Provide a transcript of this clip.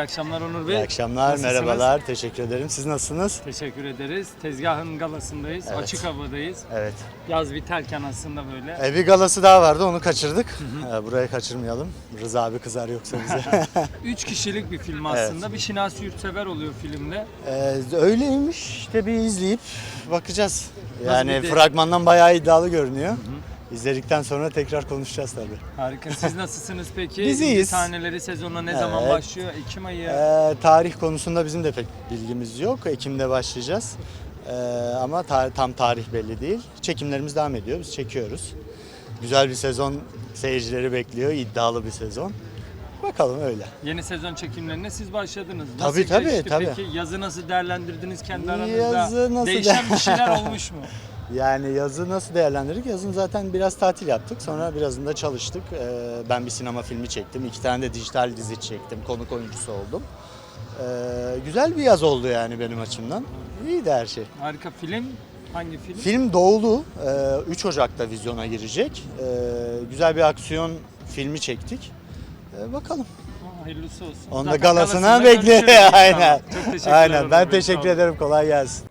İyi akşamlar Onur Bey. İyi akşamlar, Nasılsınız? merhabalar. Teşekkür ederim. Siz nasılsınız? Teşekkür ederiz. Tezgahın galasındayız. Evet. Açık havadayız. Evet. Yaz biterken aslında böyle. E, bir galası daha vardı, onu kaçırdık. E, burayı kaçırmayalım. Rıza abi kızar yoksa bize. Üç kişilik bir film aslında. Bir Şinasi Yurtsever oluyor filmde. e, öyleymiş. İşte bir izleyip bakacağız. Yani bir de- fragmandan bayağı iddialı görünüyor. İzledikten sonra tekrar konuşacağız tabii. Harika. Siz nasılsınız peki? Biz iyiyiz. taneleri sezonuna ne zaman Evet. başlıyor? Ekim ayı. E, tarih konusunda bizim de pek bilgimiz yok. Ekim'de başlayacağız. E, ama ta- tam tarih belli değil. Çekimlerimiz devam ediyor. Biz çekiyoruz. Güzel bir sezon seyircileri bekliyor. İddialı bir sezon. Bakalım öyle. Yeni sezon çekimlerine siz başladınız. Nasıl Tabii, tabii, geçti tabii. Peki yazı nasıl değerlendirdiniz kendi aranızda? Yazı nasıl Değişen de- bir şeyler olmuş mu? Yani yazı nasıl değerlendirdik? Yazın zaten biraz tatil yaptık. Sonra birazında çalıştık. Ee, ben bir sinema filmi çektim. İki tane de dijital dizi çektim. Konuk oyuncusu oldum. Ee, güzel bir yaz oldu yani benim açımdan. İyiydi her şey. Harika film. Hangi film? Film Doğulu. Ee, 3 Ocak'ta vizyona girecek. Ee, güzel bir aksiyon filmi çektik. Ee, bakalım. Aa, Hayırlısı olsun. Onun da Zaten galasına bekle. görüşürüz. Aynen. Çok teşekkür Aynen. Ben teşekkür ederim. Kolay gelsin.